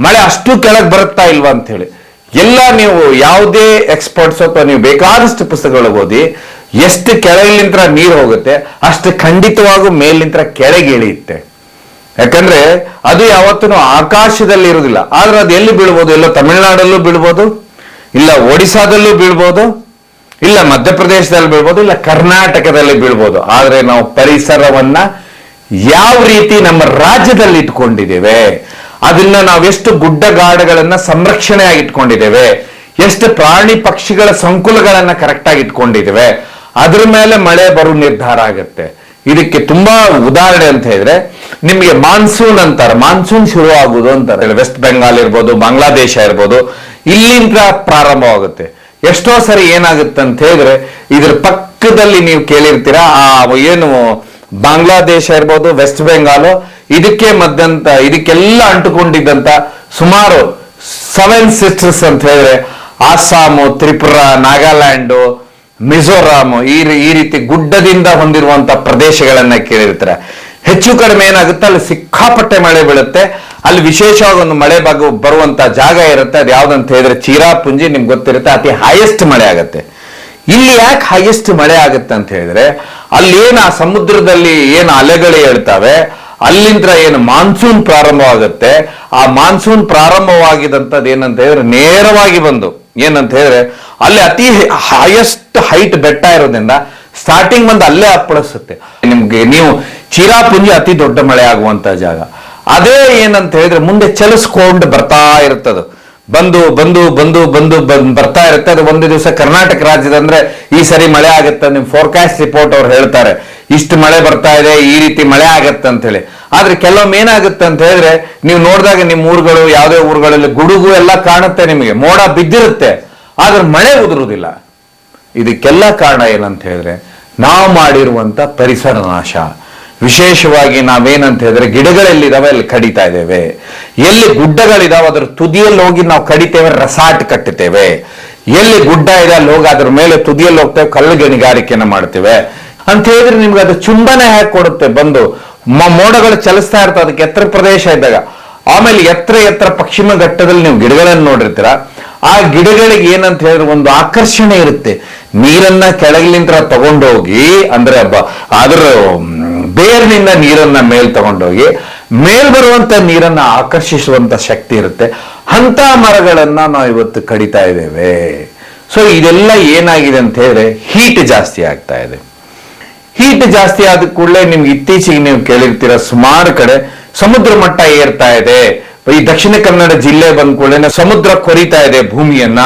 ಮಳೆ ಅಷ್ಟು ಕೆಳಗೆ ಬರುತ್ತಾ ಇಲ್ವಾ ಅಂತ ಹೇಳಿ ಎಲ್ಲ ನೀವು ಯಾವುದೇ ಎಕ್ಸ್ಪರ್ಟ್ಸ್ ಅಥವಾ ನೀವು ಬೇಕಾದಷ್ಟು ಪುಸ್ತಕಗಳು ಓದಿ, ಎಷ್ಟು ಕೆಳಗಿಲಿಂತ್ರ ನೀರು ಹೋಗುತ್ತೆ, ಅಷ್ಟು ಖಂಡಿತವಾಗೂ ಮೇಲಿಂತ ಕೆಳಗೆ ಇಳಿಯುತ್ತೆ. ಯಾಕಂದ್ರೆ ಅದು ಯಾವತ್ತೂ ಆಕಾಶದಲ್ಲಿ ಇರುವುದಿಲ್ಲ. ಆದ್ರೆ ಅದು ಎಲ್ಲಿ ಬೀಳ್ಬೋದು? ಎಲ್ಲ ತಮಿಳುನಾಡಲ್ಲೂ ಬೀಳ್ಬೋದು? ಇಲ್ಲ ಒಡಿಸಾದಲ್ಲೂ ಬೀಳ್ಬೋದು? ಇಲ್ಲ ಮಧ್ಯಪ್ರದೇಶದಲ್ಲಿ ಬೀಳ್ಬೋದು? ಇಲ್ಲ ಕರ್ನಾಟಕದಲ್ಲಿ ಬೀಳ್ಬೋದು? ಆದ್ರೆ ನಾವು ಪರಿಸರವನ್ನ ಯಾವ ರೀತಿ ನಮ್ಮ ರಾಜ್ಯದಲ್ಲಿ ಇಟ್ಕೊಂಡಿದ್ದೇವೆ, ಅದನ್ನ ನಾವೆಷ್ಟು ಗುಡ್ಡಗಾಡುಗಳನ್ನ ಸಂರಕ್ಷಣೆಯಾಗಿ ಇಟ್ಕೊಂಡಿದ್ದೇವೆ, ಎಷ್ಟು ಪ್ರಾಣಿ ಪಕ್ಷಿಗಳ ಸಂಕುಲಗಳನ್ನ ಕರೆಕ್ಟ್ ಆಗಿ ಇಟ್ಕೊಂಡಿದ್ದೇವೆ, ಅದ್ರ ಮೇಲೆ ಮಳೆ ಬರೋ ನಿರ್ಧಾರ ಆಗುತ್ತೆ. ಇದಕ್ಕೆ ತುಂಬಾ ಉದಾಹರಣೆ ಅಂತ ಹೇಳಿದ್ರೆ, ನಿಮಗೆ ಮಾನ್ಸೂನ್ ಅಂತಾರೆ ಮಾನ್ಸೂನ್ ಶುರು ಆಗುದು ಅಂತಾರೆ. ವೆಸ್ಟ್ ಬೆಂಗಾಲ್ ಇರ್ಬೋದು ಬಾಂಗ್ಲಾದೇಶ ಇರ್ಬೋದು, ಇಲ್ಲಿಂದ ಪ್ರಾರಂಭವಾಗುತ್ತೆ. ಎಷ್ಟೋ ಸರಿ ಏನಾಗುತ್ತೆ ಅಂತ ಹೇಳಿದ್ರೆ, ಇದ್ರ ಪಕ್ಕದಲ್ಲಿ ನೀವು ಕೇಳಿರ್ತೀರಾ, ಆ, ಏನು ಬಾಂಗ್ಲಾದೇಶ ಇರ್ಬೋದು ವೆಸ್ಟ್ ಬೆಂಗಾಲ್ ಇದಕ್ಕೆ ಮದ್ದಂತ ಇದಕ್ಕೆಲ್ಲ ಅಂಟುಕೊಂಡಿದ್ದಂತ ಸುಮಾರು ಸೆವೆನ್ ಸಿಸ್ಟರ್ಸ್ ಅಂತ ಹೇಳಿದ್ರೆ ಆಸ್ಸಾಮು ತ್ರಿಪುರ ನಾಗಾಲ್ಯಾಂಡು ಮಿಜೋರಾಮ್ ಈ ಈ ರೀತಿ ಗುಡ್ಡದಿಂದ ಹೊಂದಿರುವಂತ ಪ್ರದೇಶಗಳನ್ನ ಕೇಳಿರ್ತಾರೆ. ಹೆಚ್ಚು ಕಡಿಮೆ ಏನಾಗುತ್ತೆ, ಅಲ್ಲಿ ಸಿಕ್ಕಾಪಟ್ಟೆ ಮಳೆ ಬೀಳುತ್ತೆ. ಅಲ್ಲಿ ವಿಶೇಷವಾಗಿ ಒಂದು ಮಳೆ ಬಾಗ, ಬರುವಂತ ಜಾಗ ಇರುತ್ತೆ. ಅದು ಯಾವ್ದಂತ ಹೇಳಿದ್ರೆ, ಚೀರಾಪುಂಜಿ, ನಿಮ್ಗೆ ಗೊತ್ತಿರುತ್ತೆ, ಅತಿ ಹೈಯೆಸ್ಟ್ ಮಳೆ ಆಗುತ್ತೆ. ಇಲ್ಲಿ ಯಾಕೆ ಹೈಯೆಸ್ಟ್ ಮಳೆ ಆಗುತ್ತೆ ಅಂತ ಹೇಳಿದ್ರೆ, ಅಲ್ಲಿ ಏನು ಆ ಸಮುದ್ರದಲ್ಲಿ ಏನು ಅಲೆಗಳು ಹೇಳ್ತವೆ ಅಲ್ಲಿಂದ ಏನು ಮಾನ್ಸೂನ್ ಪ್ರಾರಂಭವಾಗುತ್ತೆ, ಆ ಮಾನ್ಸೂನ್ ಪ್ರಾರಂಭವಾಗಿದಂಥದ್ದು ಏನಂತ ಹೇಳಿದ್ರೆ ನೇರವಾಗಿ ಬಂದು. ಏನಂತ ಹೇಳಿದ್ರೆ, ಅಲ್ಲಿ ಅತಿ ಹೈಯೆಸ್ಟ್ ಹೈಟ್ ಬೆಟ್ಟ ಇರೋದ್ರಿಂದ ಸ್ಟಾರ್ಟಿಂಗ್ ಬಂದು ಅಲ್ಲೇ ಅಪ್ಪಳಿಸುತ್ತೆ. ನಿಮ್ಗೆ ನೀವು ಚಿರಾಪುಂಜಿ ಅತಿ ದೊಡ್ಡ ಮಳೆ ಆಗುವಂತ ಜಾಗ. ಅದೇ ಏನಂತ ಹೇಳಿದ್ರೆ ಮುಂದೆ ಚಲಿಸ್ಕೊಂಡು ಬರ್ತಾ ಇರ್ತದೆ. ಬಂದು ಬಂದು ಬಂದು ಬಂದು ಬರ್ತಾ ಇರುತ್ತೆ. ಅದು ಒಂದು ದಿವಸ ಕರ್ನಾಟಕ ರಾಜ್ಯದ ಅಂದ್ರೆ ಈ ಸರಿ ಮಳೆ ಆಗುತ್ತೆ ನಿಮ್ ಫೋರ್ಕಾಸ್ಟ್ ರಿಪೋರ್ಟ್ ಅವ್ರು ಹೇಳ್ತಾರೆ. ಇಷ್ಟು ಮಳೆ ಬರ್ತಾ ಇದೆ, ಈ ರೀತಿ ಮಳೆ ಆಗತ್ತೆ ಅಂತ ಹೇಳಿ. ಆದ್ರೆ ಕೆಲವೊಮ್ಮೆ ಏನಾಗುತ್ತೆ ಅಂತ ಹೇಳಿದ್ರೆ, ನೀವು ನೋಡಿದಾಗ ನಿಮ್ ಊರುಗಳು, ಯಾವುದೇ ಊರುಗಳಲ್ಲಿ ಗುಡುಗು ಎಲ್ಲ ಕಾಣುತ್ತೆ ನಿಮಗೆ. ಮೋಡ ಬಿದ್ದಿರುತ್ತೆ. ಆದ್ರೆ ಮಳೆ ಉದುರುವುದಿಲ್ಲ ಇದಕ್ಕೆಲ್ಲ ಕಾರಣ ಏನಂತ ಹೇಳಿದ್ರೆ, ನಾವು ಮಾಡಿರುವಂತ ಪರಿಸರ ನಾಶ. ವಿಶೇಷವಾಗಿ ನಾವೇನಂತ ಹೇಳಿದ್ರೆ ಗಿಡಗಳೆಲ್ಲಿದಾವೆ, ಅಲ್ಲಿ ಕಡಿತಾ ಇದ್ದೇವೆ. ಎಲ್ಲಿ ಗುಡ್ಡಗಳಿದಾವೆ, ಅದ್ರ ತುದಿಯಲ್ಲಿ ಹೋಗಿ ನಾವು ಕಡಿತೇವೆ ರಸಾಟ್ ಕಟ್ಟುತ್ತೇವೆ ಎಲ್ಲಿ ಗುಡ್ಡ ಇದೆ, ಅಲ್ಲಿ ಹೋಗಿ ಅದ್ರ ಮೇಲೆ ತುದಿಯಲ್ಲಿ ಹೋಗ್ತೇವೆ ಕಲ್ಲು ಗಣಿಗಾರಿಕೆನ ಮಾಡ್ತೇವೆ. ಅಂತ ಹೇಳಿದ್ರೆ ನಿಮ್ಗೆ ಅದು ಚುಂಬನ ಹೇಗೆ ಕೊಡುತ್ತೆ ಬಂದು ಮೋಡಗಳು ಚಲಿಸ್ತಾ ಇರ್ತವೆ, ಅದಕ್ಕೆ ಎತ್ತರ ಪ್ರದೇಶ ಇದ್ದಾಗ. ಆಮೇಲೆ ಎತ್ತರ ಎತ್ತರ ಪಶ್ಚಿಮ ಘಟ್ಟದಲ್ಲಿ ನೀವು ಗಿಡಗಳನ್ನು ನೋಡಿರ್ತೀರ, ಆ ಗಿಡಗಳಿಗೆ ಏನಂತ ಹೇಳಿದ್ರೆ ಒಂದು ಆಕರ್ಷಣೆ ಇರುತ್ತೆ. ನೀರನ್ನ ಕೆಳಗಿಲಿಂದ ತಗೊಂಡೋಗಿ, ಅಂದ್ರೆ ಅದರ ಬೇರಿನಿಂದ ನೀರನ್ನ ಮೇಲ್ ತಗೊಂಡೋಗಿ, ಮೇಲ್ ಬರುವಂತ ನೀರನ್ನ ಆಕರ್ಷಿಸುವಂತ ಶಕ್ತಿ ಇರುತ್ತೆ. ಅಂತ ಮರಗಳನ್ನ ನಾವು ಇವತ್ತು ಕಡಿತಾ ಇದ್ದೇವೆ. ಸೊ ಇದೆಲ್ಲ ಏನಾಗಿದೆ ಅಂತ ಹೇಳಿದ್ರೆ ಹೀಟ್ ಜಾಸ್ತಿ ಆಗ್ತಾ ಇದೆ. ಹೀಟ್ ಜಾಸ್ತಿ ಆದ ಕೂಡಲೇ ನಿಮ್ಗೆ ಇತ್ತೀಚೆಗೆ ನೀವು ಕೇಳಿರ್ತೀರ, ಸುಮಾರು ಕಡೆ ಸಮುದ್ರ ಮಟ್ಟ ಏರ್ತಾ ಇದೆ. ಈ ದಕ್ಷಿಣ ಕನ್ನಡ ಜಿಲ್ಲೆ ಬಂದ ಕೂಡಲೇ ಸಮುದ್ರ ಕೊರಿತಾ ಇದೆ ಭೂಮಿಯನ್ನ.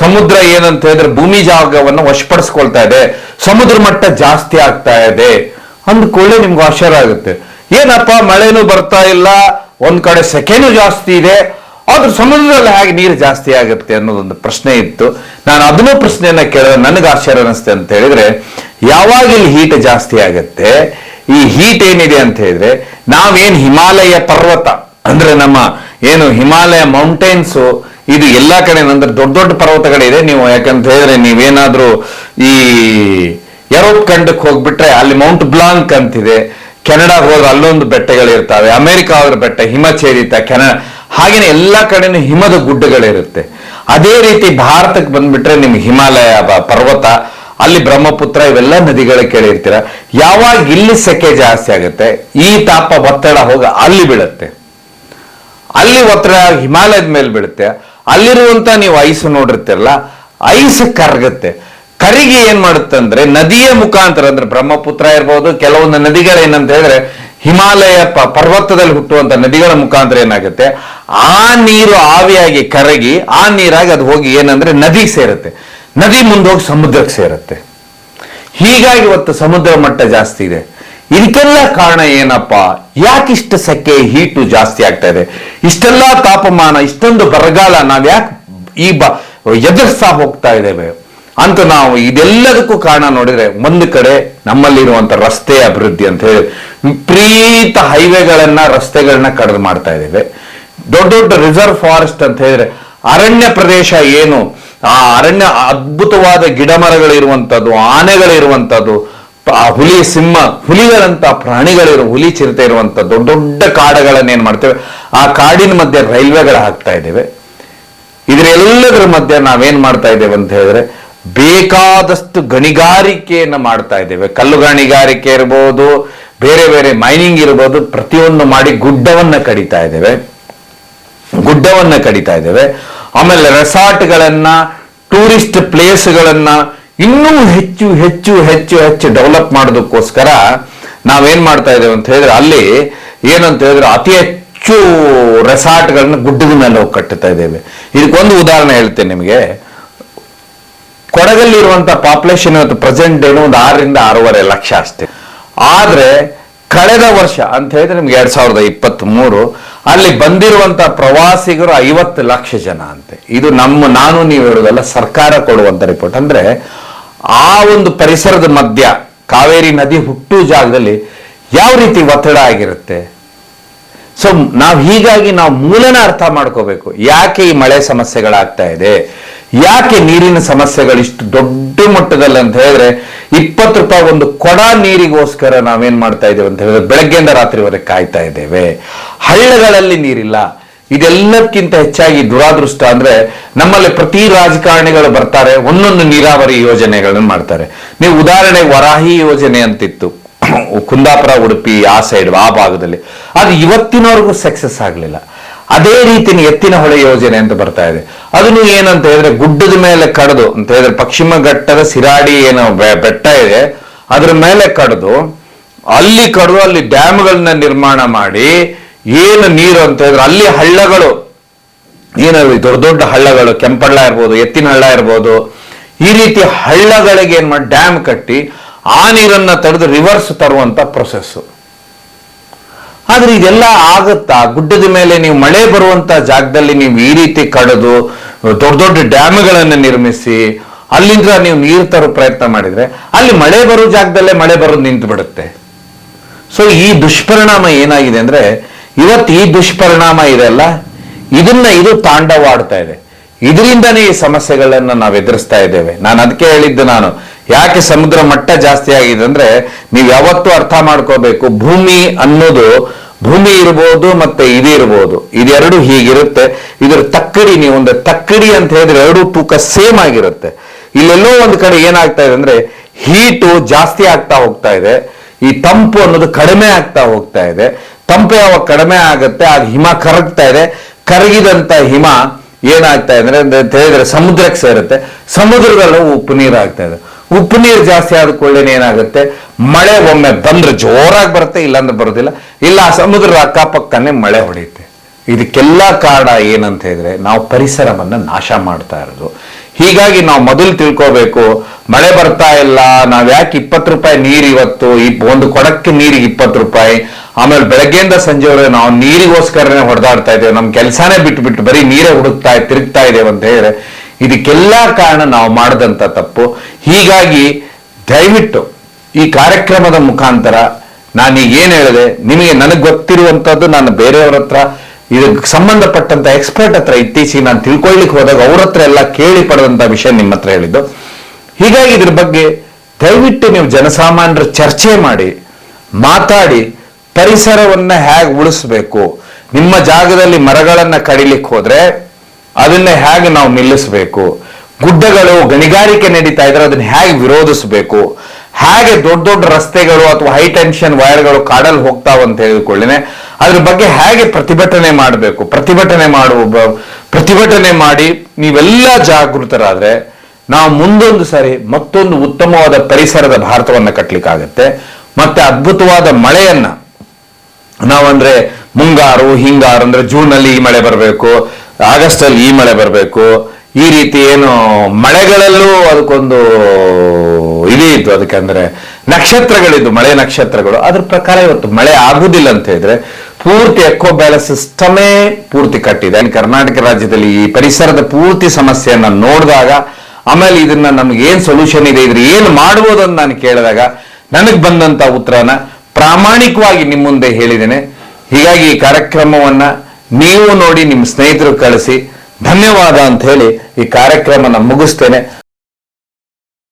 ಸಮುದ್ರ ಏನಂತ ಹೇಳಿದ್ರೆ ಭೂಮಿ ಜಾಗವನ್ನು ವಶಪಡಿಸ್ಕೊಳ್ತಾ ಇದೆ. ಸಮುದ್ರ ಮಟ್ಟ ಜಾಸ್ತಿ ಆಗ್ತಾ ಇದೆ. ಅಂದ ಕೂಡಲೇ ನಿಮ್ಗೆ ಆಶ್ಚರ್ಯ ಆಗುತ್ತೆ ಏನಪ್ಪ ಮಳೆನೂ ಬರ್ತಾ ಇಲ್ಲ, ಒಂದ್ ಕಡೆ ಸೆಕೆನು ಜಾಸ್ತಿ ಇದೆ, ಆದ್ರೆ ಸಮುದ್ರದಲ್ಲಿ ಹೇಗೆ ನೀರು ಜಾಸ್ತಿ ಆಗುತ್ತೆ ಅನ್ನೋದೊಂದು ಪ್ರಶ್ನೆ ಇತ್ತು. ನಾನು ಅದನ್ನೂ ಪ್ರಶ್ನೆಯನ್ನ ಕೇಳಿದ್ರೆ ನನಗೆ ಆಶ್ಚರ್ಯ ಅನಿಸ್ತೆ ಅಂತ ಹೇಳಿದ್ರೆ, ಯಾವಾಗ ಇಲ್ಲಿ ಹೀಟ್ ಜಾಸ್ತಿ ಆಗುತ್ತೆ? ಈ ಹೀಟ್ ಏನಿದೆ ಅಂತ ಹೇಳಿದ್ರೆ, ನಾವೇನ್ ಹಿಮಾಲಯ ಪರ್ವತ, ಅಂದ್ರೆ ನಮ್ಮ ಏನು ಹಿಮಾಲಯ ಮೌಂಟೇನ್ಸ್ ಇದು ಎಲ್ಲಾ ಕಡೆ ಅಂದ್ರೆ ದೊಡ್ಡ ದೊಡ್ಡ ಪರ್ವತಗಳಿದೆ. ನೀವು ಯಾಕಂತ ಹೇಳಿದ್ರೆ ನೀವೇನಾದ್ರೂ ಈ ಯುರೋಪ್ ಖಂಡಕ್ಕೆ ಹೋಗ್ಬಿಟ್ರೆ ಅಲ್ಲಿ ಮೌಂಟ್ ಬ್ಲಾಂಕ್ ಅಂತಿದೆ. ಕೆನಡಾ ಹೋದ್ರೆ ಅಲ್ಲೊಂದು ಬೆಟ್ಟಗಳಿರ್ತಾವೆ. ಅಮೆರಿಕ ಹೋದ್ರೆ ಬೆಟ್ಟ ಹಿಮಚೇರಿತ ಕೆನಡಾ. ಹಾಗೇನೆ ಎಲ್ಲಾ ಕಡೆನೂ ಹಿಮದ ಗುಡ್ಡಗಳಿರುತ್ತೆ. ಅದೇ ರೀತಿ ಭಾರತಕ್ಕೆ ಬಂದ್ಬಿಟ್ರೆ ನಿಮ್ಗೆ ಹಿಮಾಲಯ ಪರ್ವತ, ಅಲ್ಲಿ ಬ್ರಹ್ಮಪುತ್ರ ಇವೆಲ್ಲ ನದಿಗಳ ಕೇಳಿರ್ತೀರ ಯಾವಾಗ ಇಲ್ಲಿ ಸೆಕೆ ಜಾಸ್ತಿ ಆಗುತ್ತೆ, ಈ ತಾಪ ಒತ್ತಡ ಹೋಗ ಅಲ್ಲಿ ಬೀಳುತ್ತೆ. ಅಲ್ಲಿ ಒತ್ತಡ ಹಿಮಾಲಯದ ಮೇಲೆ ಬೀಳುತ್ತೆ. ಅಲ್ಲಿರುವಂತ ನೀವು ಐಸ್ ನೋಡಿರ್ತೀರಲ್ಲ, ಐಸ್ ಕರಗುತ್ತೆ. ಕರಿಗೆ ಏನ್ ಮಾಡುತ್ತೆ ಅಂದ್ರೆ ನದಿಯ ಮುಖಾಂತರ, ಅಂದ್ರೆ ಬ್ರಹ್ಮಪುತ್ರ ಇರ್ಬೋದು, ಕೆಲವೊಂದು ನದಿಗಳೇನಂತ ಹೇಳಿದ್ರೆ ಹಿಮಾಲಯ ಪರ್ವತದಲ್ಲಿ ಹುಟ್ಟುವಂತ ನದಿಗಳ ಮುಖಾಂತರ ಏನಾಗುತ್ತೆ? ಆ ನೀರು ಆವಿಯಾಗಿ ಕರಗಿ, ಆ ನೀರಾಗಿ ಅದು ಹೋಗಿ ಏನಂದ್ರೆ ನದಿಗೆ ಸೇರುತ್ತೆ. ನದಿ ಮುಂದೆ ಹೋಗಿ ಸಮುದ್ರಕ್ಕೆ ಸೇರುತ್ತೆ. ಹೀಗಾಗಿ ಇವತ್ತು ಸಮುದ್ರ ಮಟ್ಟ ಜಾಸ್ತಿ ಇದೆ. ಇದಕ್ಕೆಲ್ಲ ಕಾರಣ ಏನಪ್ಪ? ಯಾಕಿಷ್ಟು ಸೆಕೆ ಹೀಟು ಜಾಸ್ತಿ ಆಗ್ತಾ ಇದೆ? ಇಷ್ಟೆಲ್ಲ ತಾಪಮಾನ, ಇಷ್ಟೊಂದು ಬರಗಾಲ ನಾವ್ ಯಾಕೆ ಈ ಬ ಎದುರಿಸ್ತಾ ಹೋಗ್ತಾ ಇದ್ದೇವೆ. ಅಂತ ನಾವು ಇದೆಲ್ಲದಕ್ಕೂ ಕಾರಣ ನೋಡಿದ್ರೆ ಒಂದು ಕಡೆ ನಮ್ಮಲ್ಲಿರುವಂತ ರಸ್ತೆ ಅಭಿವೃದ್ಧಿ ಅಂತ ಹೇಳಿ ವಿಪರೀತ ಹೈವೇಗಳನ್ನ, ರಸ್ತೆಗಳನ್ನ ಕಡಿದು ಮಾಡ್ತಾ ಇದ್ದೇವೆ. ದೊಡ್ಡ ದೊಡ್ಡ ರಿಸರ್ವ್ ಫಾರೆಸ್ಟ್ ಅಂತ ಹೇಳಿದ್ರೆ ಅರಣ್ಯ ಪ್ರದೇಶ ಏನು? ಆ ಅರಣ್ಯ ಅದ್ಭುತವಾದ ಗಿಡ ಮರಗಳಿರುವಂತದ್ದು ಆನೆಗಳಿರುವಂತದ್ದು, ಪ- ಆ ಹುಲಿ, ಸಿಂಹ, ಹುಲಿಗಳಂತ ಪ್ರಾಣಿಗಳಿರೋ, ಹುಲಿ ಚಿರತೆ ಇರುವಂತ ದೊಡ್ಡ ದೊಡ್ಡ ಕಾಡುಗಳನ್ನ ಏನ್ ಮಾಡ್ತೇವೆ? ಆ ಕಾಡಿನ ಮಧ್ಯೆ ರೈಲ್ವೆಗಳು ಹಾಕ್ತಾ ಇದ್ದೇವೆ. ಇದ್ರೆಲ್ಲದರ ಮಧ್ಯೆ ನಾವೇನ್ ಮಾಡ್ತಾ ಇದ್ದೇವೆ ಅಂತ ಹೇಳಿದ್ರೆ ಬೇಕಾದಷ್ಟು ಗಣಿಗಾರಿಕೆಯನ್ನು ಮಾಡ್ತಾ ಇದ್ದೇವೆ. ಕಲ್ಲು ಗಣಿಗಾರಿಕೆ ಇರ್ಬೋದು, ಬೇರೆ ಬೇರೆ ಮೈನಿಂಗ್ ಇರ್ಬೋದು, ಪ್ರತಿಯೊಂದು ಮಾಡಿ ಗುಡ್ಡವನ್ನ ಕಡಿತಾ ಇದ್ದೇವೆ. ಗುಡ್ಡವನ್ನ ಕಡಿತಾ ಇದ್ದೇವೆ. ಆಮೇಲೆ ರೆಸಾರ್ಟ್ಗಳನ್ನ ಟೂರಿಸ್ಟ್ ಪ್ಲೇಸ್ಗಳನ್ನ ಇನ್ನೂ ಹೆಚ್ಚು ಹೆಚ್ಚು ಹೆಚ್ಚು ಹೆಚ್ಚು ಡೆವಲಪ್ ಮಾಡೋದಕ್ಕೋಸ್ಕರ ನಾವೇನ್ ಮಾಡ್ತಾ ಇದ್ದೇವೆ ಅಂತ ಹೇಳಿದ್ರೆ ಅಲ್ಲಿ ಏನಂತ ಹೇಳಿದ್ರೆ ಅತಿ ಹೆಚ್ಚು ರೆಸಾರ್ಟ್ಗಳನ್ನ ಗುಡ್ಡದ ಮೇಲೆ ಹೋಗಿ ಕಟ್ಟುತ್ತಾ ಇದ್ದೇವೆ. ಇದಕ್ಕೊಂದು ಉದಾಹರಣೆ ಹೇಳ್ತೇನೆ ನಿಮಗೆ. ಕೊಡಗಲ್ಲಿರುವಂತ ಪಾಪ್ಯುಲೇಷನ್ ಇವತ್ತು ಪ್ರೆಸೆಂಟ್ ಏನು ಒಂದು ಆರರಿಂದ ಆರೂವರೆ ಲಕ್ಷ ಅಷ್ಟೇ. ಆದ್ರೆ ಕಳೆದ ವರ್ಷ ಅಂತ ಹೇಳಿದ್ರೆ ನಿಮ್ಗೆ ಎರಡ್ ಸಾವಿರದ ಇಪ್ಪತ್ತ್ ಮೂರು ಅಲ್ಲಿ ಬಂದಿರುವಂತ ಪ್ರವಾಸಿಗರು ಐವತ್ತು ಲಕ್ಷ ಜನ ಅಂತೆ. ಇದು ನಮ್ಮ, ನಾನು, ನೀವು ಹೇಳುವುದಲ್ಲ ಸರ್ಕಾರ ಕೊಡುವಂತ ರಿಪೋರ್ಟ್ ಅಂದ್ರೆ ಆ ಒಂದು ಪರಿಸರದ ಮಧ್ಯ ಕಾವೇರಿ ನದಿ ಹುಟ್ಟು ಜಾಗದಲ್ಲಿ ಯಾವ ರೀತಿ ಒತ್ತಡ ಆಗಿರುತ್ತೆ? ಸೊ ನಾವು ಹೀಗಾಗಿ ನಾವು ಮೂಲನ ಅರ್ಥ ಮಾಡ್ಕೋಬೇಕು. ಯಾಕೆ ಈ ಮಳೆ ಸಮಸ್ಯೆಗಳಾಗ್ತಾ ಇದೆ? ಯಾಕೆ ನೀರಿನ ಸಮಸ್ಯೆಗಳು ಇಷ್ಟು ದೊಡ್ಡ ಮಟ್ಟದಲ್ಲಿ ಅಂತ ಹೇಳಿದ್ರೆ, ಇಪ್ಪತ್ತು ರೂಪಾಯಿ ಒಂದು ಕೊಡ ನೀರಿಗೋಸ್ಕರ ನಾವೇನ್ ಮಾಡ್ತಾ ಇದ್ದೇವೆ ಅಂತ ಹೇಳಿದ್ರೆ, ಬೆಳಗ್ಗೆಯಿಂದ ರಾತ್ರಿವರೆಗೆ ಕಾಯ್ತಾ ಇದ್ದೇವೆ. ಹಳ್ಳಗಳಲ್ಲಿ ನೀರಿಲ್ಲ. ಇದೆಲ್ಲಕ್ಕಿಂತ ಹೆಚ್ಚಾಗಿ ದುರಾದೃಷ್ಟ ಅಂದ್ರೆ, ನಮ್ಮಲ್ಲಿ ಪ್ರತಿ ರಾಜಕಾರಣಿಗಳು ಬರ್ತಾರೆ, ಒಂದೊಂದು ನೀರಾವರಿ ಯೋಜನೆಗಳನ್ನು ಮಾಡ್ತಾರೆ. ನೀವು ಉದಾಹರಣೆ, ವರಾಹಿ ಯೋಜನೆ ಅಂತಿತ್ತು. ಕುಂದಾಪುರ, ಉಡುಪಿ, ಆ ಸೈಡ್ ಆ ಭಾಗದಲ್ಲಿ. ಅದು ಇವತ್ತಿನವರೆಗೂ ಸಕ್ಸಸ್ ಆಗಲಿಲ್ಲ. ಅದೇ ರೀತಿ ಎತ್ತಿನ ಹೊಳೆ ಯೋಜನೆ ಅಂತ ಬರ್ತಾ ಇದೆ. ಅದನ್ನು ಏನಂತ ಹೇಳಿದ್ರೆ ಗುಡ್ಡದ ಮೇಲೆ ಕಡದು, ಅಂತ ಹೇಳಿದ್ರೆ ಪಶ್ಚಿಮ ಘಟ್ಟದ ಸಿರಾಡಿ ಏನು ಬೆಟ್ಟ ಇದೆ, ಅದ್ರ ಮೇಲೆ ಕಡದು, ಅಲ್ಲಿ ಕಡದು, ಅಲ್ಲಿ ಡ್ಯಾಮ್ಗಳನ್ನ ನಿರ್ಮಾಣ ಮಾಡಿ, ಏನು ನೀರು ಅಂತ ಹೇಳಿದ್ರೆ ಅಲ್ಲಿ ಹಳ್ಳಗಳು, ಏನು ದೊಡ್ಡ ದೊಡ್ಡ ಹಳ್ಳಗಳು, ಕೆಂಪಳ್ಳ ಇರ್ಬೋದು ಎತ್ತಿನ ಹಳ್ಳ ಇರ್ಬೋದು, ಈ ರೀತಿ ಹಳ್ಳಗಳಿಗೆ ಏನ್ ಮಾಡಿ, ಡ್ಯಾಮ್ ಕಟ್ಟಿ ಆ ನೀರನ್ನ ತಡೆದು ರಿವರ್ಸ್ ತರುವಂಥ ಪ್ರೊಸೆಸ್ಸು ಆದ್ರೆ ಇದೆಲ್ಲ ಆಗುತ್ತಾ? ಗುಡ್ಡದ ಮೇಲೆ ನೀವು ಮಳೆ ಬರುವಂತ ಜಾಗದಲ್ಲಿ ನೀವು ಈ ರೀತಿ ಕಡಿದು, ದೊಡ್ಡ ದೊಡ್ಡ ಡ್ಯಾಮ್ಗಳನ್ನು ನಿರ್ಮಿಸಿ, ಅಲ್ಲಿಂದ ನೀವು ನೀರು ತರೋ ಪ್ರಯತ್ನ ಮಾಡಿದ್ರೆ ಅಲ್ಲಿ ಮಳೆ ಬರೋ ಜಾಗದಲ್ಲೇ ಮಳೆ ಬರೋದು ನಿಂತು ಬಿಡುತ್ತೆ. ಸೊ ಈ ದುಷ್ಪರಿಣಾಮ ಏನಾಗಿದೆ ಅಂದ್ರೆ, ಇವತ್ತು ಈ ದುಷ್ಪರಿಣಾಮ ಇದೆಲ್ಲ ಇದನ್ನ ಇದು ತಾಂಡವಾಡ್ತಾ ಇದೆ. ಇದರಿಂದನೇ ಈ ಸಮಸ್ಯೆಗಳನ್ನು ನಾವು ಎದುರಿಸ್ತಾ ಇದ್ದೇವೆ. ನಾನು ಅದಕ್ಕೆ ಹೇಳಿದ್ದು ನಾನು ಯಾಕೆ ಸಮುದ್ರ ಮಟ್ಟ ಜಾಸ್ತಿ ಆಗಿದೆ ಅಂದ್ರೆ ನೀವು ಯಾವತ್ತೂ ಅರ್ಥ ಮಾಡ್ಕೋಬೇಕು, ಭೂಮಿ ಅನ್ನೋದು, ಭೂಮಿ ಇರ್ಬೋದು ಮತ್ತೆ ಇದು ಇರ್ಬೋದು. ಇದೆರಡು ಹೀಗಿರುತ್ತೆ. ಇದ್ರ ತಕ್ಕಡಿ ನೀವು ಒಂದು ತಕ್ಕಡಿ ಅಂತ ಹೇಳಿದ್ರೆ ಎರಡು ತೂಕ ಸೇಮ್ ಆಗಿರುತ್ತೆ. ಇಲ್ಲೆಲ್ಲೋ ಒಂದು ಕಡೆ ಏನಾಗ್ತಾ ಇದೆ ಅಂದ್ರೆ ಹೀಟು ಜಾಸ್ತಿ ಆಗ್ತಾ ಹೋಗ್ತಾ ಇದೆ. ಈ ತಂಪು ಅನ್ನೋದು ಕಡಿಮೆ ಆಗ್ತಾ ಹೋಗ್ತಾ ಇದೆ. ತಂಪು ಯಾವಾಗ ಕಡಿಮೆ ಆಗುತ್ತೆ, ಆಗ ಹಿಮ ಕರಗ್ತಾ ಇದೆ. ಕರಗಿದಂತ ಹಿಮ ಏನಾಗ್ತಾ ಇದೆ ಅಂದ್ರೆ ಹೇಳಿದ್ರೆ ಸಮುದ್ರಕ್ಕೆ ಸೇರುತ್ತೆ. ಸಮುದ್ರದಲ್ಲೂ ಉಪ್ಪು ನೀರು ಆಗ್ತಾ ಇದೆ. ಉಪ್ಪು ನೀರು ಜಾಸ್ತಿ ಆದ ಕೂಡಲೇ ಏನಾಗುತ್ತೆ? ಮಳೆ ಒಮ್ಮೆ ಬಂದ್ರೆ ಜೋರಾಗಿ ಬರುತ್ತೆ, ಇಲ್ಲಾಂದ್ರೆ ಬರೋದಿಲ್ಲ. ಇಲ್ಲ ಆ ಸಮುದ್ರದ ಅಕ್ಕಪಕ್ಕನೇ ಮಳೆ ಹೊಡೆಯುತ್ತೆ. ಇದಕ್ಕೆಲ್ಲ ಕಾರಣ ಏನಂತ ಹೇಳಿದ್ರೆ, ನಾವು ಪರಿಸರವನ್ನು ನಾಶ ಮಾಡ್ತಾ ಇರೋದು. ಹೀಗಾಗಿ ನಾವು ಮೊದಲು ತಿಳ್ಕೋಬೇಕು, ಮಳೆ ಬರ್ತಾ ಇಲ್ಲ, ನಾವ್ ಯಾಕೆ ಇಪ್ಪತ್ತು ರೂಪಾಯಿ ನೀರು ಇವತ್ತು, ಈ ಒಂದು ಕೊಡಕ್ಕೆ ನೀರಿಗೆ ಇಪ್ಪತ್ತು ರೂಪಾಯಿ, ಆಮೇಲೆ ಬೆಳಗ್ಗೆಯಿಂದ ಸಂಜೆವರೆಗೆ ನಾವು ನೀರಿಗೋಸ್ಕರನೇ ಹೊಡೆದಾಡ್ತಾ ಇದ್ದೇವೆ ನಮ್ಮ ಕೆಲಸನೇ ಬಿಟ್ಟು ಬಿಟ್ಟು ಬರೀ ನೀರೇ ಹುಡುಕ್ತಾ ತಿರುಗ್ತಾ ಇದ್ದೇವೆ ಅಂತ ಹೇಳಿದ್ರೆ ಇದಕ್ಕೆಲ್ಲ ಕಾರಣ ನಾವು ಮಾಡದಂತ ತಪ್ಪು. ಹೀಗಾಗಿ ದಯವಿಟ್ಟು ಈ ಕಾರ್ಯಕ್ರಮದ ಮುಖಾಂತರ ನಾನೀಗ ಏನು ಹೇಳಿದೆ, ನಿಮಗೆ ನನಗೆ ಗೊತ್ತಿರುವಂತದ್ದು ನಾನು ಬೇರೆಯವ್ರ ಹತ್ರ ಇದಕ್ಕೆ ಸಂಬಂಧಪಟ್ಟಂತ ಎಕ್ಸ್ಪರ್ಟ್ ಹತ್ರ ಇತ್ತೀಚೆಗೆ ನಾನು ತಿಳ್ಕೊಳ್ಳಿಕ್ಕೆ ಹೋದಾಗ ಅವ್ರ ಹತ್ರ ಎಲ್ಲ ಕೇಳಿ ಪಡೆದಂತ ವಿಷಯ ನಿಮ್ಮ ಹತ್ರ ಹೇಳಿದ್ದು. ಹೀಗಾಗಿ ಇದ್ರ ಬಗ್ಗೆ ದಯವಿಟ್ಟು ನೀವು ಜನಸಾಮಾನ್ಯರ ಚರ್ಚೆ ಮಾಡಿ, ಮಾತಾಡಿ, ಪರಿಸರವನ್ನ ಹೇಗೆ ಉಳಿಸ್ಬೇಕು, ನಿಮ್ಮ ಜಾಗದಲ್ಲಿ ಮರಗಳನ್ನು ಕಡಿಲಿಕ್ಕೆ ಹೋದ್ರೆ ಅದನ್ನ ಹೇಗೆ ನಾವು ನಿಲ್ಲಿಸಬೇಕು? ಗುಡ್ಡಗಳು ಗಣಿಗಾರಿಕೆ ನಡೀತಾ ಇದ್ರೆ ಅದನ್ನ ಹೇಗೆ ವಿರೋಧಿಸಬೇಕು? ಹೇಗೆ ದೊಡ್ಡ ದೊಡ್ಡ ರಸ್ತೆಗಳು ಅಥವಾ ಹೈ ಟೆನ್ಷನ್ ವೈರ್ಗಳು ಕಾಡಲ್ಲಿ ಹೋಗ್ತಾವ ಅಂತ ಹೇಳಿಕೊಳ್ಳಿನೆ. ಅದ್ರ ಬಗ್ಗೆ ಹೇಗೆ ಪ್ರತಿಭಟನೆ ಮಾಡಬೇಕು? ಪ್ರತಿಭಟನೆ ಮಾಡುವ ಪ್ರತಿಭಟನೆ ಮಾಡಿ ನೀವೆಲ್ಲ ಜಾಗೃತರಾದ್ರೆ ನಾವು ಮುಂದೊಂದು ಸಾರಿ ಮತ್ತೊಂದು ಉತ್ತಮವಾದ ಪರಿಸರದ ಭಾರತವನ್ನು ಕಟ್ಟಲಿಕ್ಕಾಗತ್ತೆ ಮತ್ತೆ ಅದ್ಭುತವಾದ ಮಳೆಯನ್ನ ನಾವಂದ್ರೆ ಮುಂಗಾರು, ಹಿಂಗಾರು ಅಂದ್ರೆ ಜೂನ್ ಅಲ್ಲಿ ಈ ಮಳೆ ಬರಬೇಕು. ಆಗಸ್ಟ್ ಅಲ್ಲಿ ಈ ಮಳೆ ಬರಬೇಕು. ಈ ರೀತಿ ಏನು ಮಳೆಗಳಲ್ಲೂ ಅದಕ್ಕೊಂದು ಇದೇ ಇತ್ತು. ಅದಕ್ಕೆ ಅಂದ್ರೆ ನಕ್ಷತ್ರಗಳಿದ್ದು, ಮಳೆ ನಕ್ಷತ್ರಗಳು. ಅದ್ರ ಪ್ರಕಾರ ಇವತ್ತು ಮಳೆ ಆಗುದಿಲ್ಲ ಅಂತ ಹೇಳಿದ್ರೆ ಪೂರ್ತಿ ಎಕೋ ಸಿಸ್ಟಮೇ ಪೂರ್ತಿ ಕಟ್ಟಿದೆ. ಕರ್ನಾಟಕ ರಾಜ್ಯದಲ್ಲಿ ಈ ಪರಿಸರದ ಪೂರ್ತಿ ಸಮಸ್ಯೆಯನ್ನ ನೋಡಿದಾಗ, ಆಮೇಲೆ ಇದನ್ನ ನಮ್ಗೆ ಏನ್ ಸೊಲ್ಯೂಷನ್ ಇದೆ, ಇದ್ರ ಏನ್ ಮಾಡ್ಬೋದು ಅಂತ ನಾನು ಕೇಳಿದಾಗ ನನಗೆ ಬಂದಂತ ಉತ್ತರನ ಪ್ರಾಮಾಣಿಕವಾಗಿ ನಿಮ್ಮ ಮುಂದೆ ಹೇಳಿದ್ದೇನೆ. ಹೀಗಾಗಿ ಈ ಕಾರ್ಯಕ್ರಮವನ್ನ ನೀವು ನೋಡಿ ನಿಮ್ಮ ಸ್ನೇಹಿತರು ಕಳಿಸಿ ಧನ್ಯವಾದ ಅಂತ ಹೇಳಿ ಈ ಕಾರ್ಯಕ್ರಮನ ಮುಗಿಸ್ತೇನೆ.